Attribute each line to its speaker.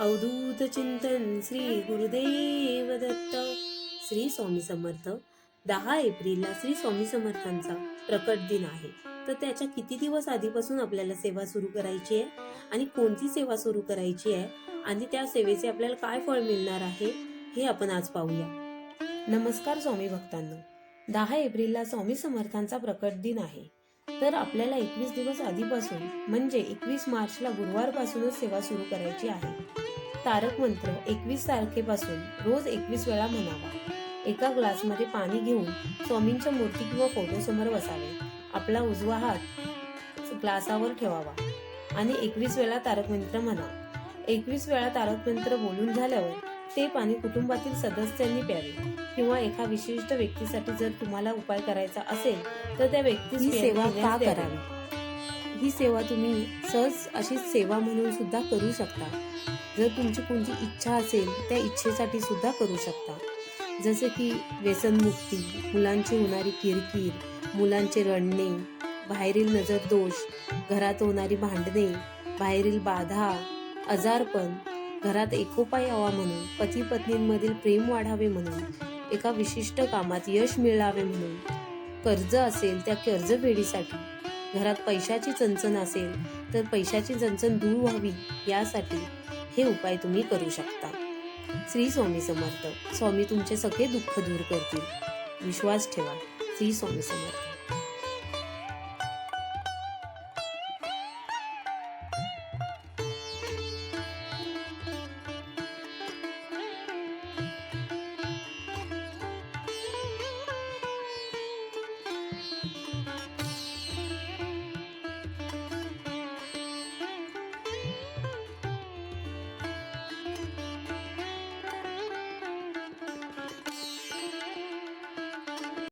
Speaker 1: अवधूत चिंतन श्री गुरुदेव दत्त. श्री स्वामी समर्थ. दहा एप्रिलला श्री स्वामी समर्थांचा प्रकट दिन आहे. तर त्याच्या किती दिवस आधीपासून आपल्याला सेवा सुरू करायची आहे? आणि कोणती सेवा सुरू करायची आहे? आणि त्या सेवेचे आपल्याला काय फळ मिळणार आहे? हे आपण आज पाहूया. नमस्कार स्वामी भक्तांनो. दहा एप्रिलला स्वामी समर्थांचा प्रकट दिन आहे. तर आपल्याला एकवीस दिवस आधीपासून म्हणजे एकवीस मार्चला गुरुवारपासूनच सेवा सुरू करायची आहे. तारक मंत्र एकवीस तारखेपासून रोज एकवीस वेळा म्हणावा. एका ग्लासमध्ये पाणी घेऊन स्वामींच्या मूर्ती किंवा फोटोसमोर बसावे. आपला उजवा हात ग्लासावर ठेवावा. आणि एकवीस वेळा तारक मंत्र म्हणा. एकवीस वेळा तारक मंत्र बोलून झाल्यावर ते पाणी कुटुंबातील सदस्यांनी प्यावे किंवा एका विशिष्ट व्यक्तीसाठी जर तुम्हाला उपाय करायचा असेल तर त्या व्यक्तीस
Speaker 2: ही सेवा का. करावी?
Speaker 1: ही सेवा तुम्ही सहज अशी सेवा म्हणून सुद्धा करू शकता जर तुमची कोणती इच्छा असेल त्या इच्छेसाठी सुद्धा करू शकता जसे की व्यसनमुक्ती मुलांची होणारी किरकिर मुलांचे रडणे बाहेरील नजर दोष घरात होणारी भांडणे बाहेरील बाधा आजारपण घरात एकोपा यावा म्हणून पती पत्नींमधील प्रेम वाढावे म्हणून एका विशिष्ट कामात यश मिळावे म्हणून. कर्ज असेल त्या कर्जफेडीसाठी घरात पैशाची चणचण असेल तर पैशाची चणचण दूर व्हावी यासाठी हे उपाय तुम्ही करू शकता. श्री स्वामी समर्थ. स्वामी तुमचे सगळे दुःख दूर करतील. विश्वास ठेवा. श्री स्वामी समर्थ.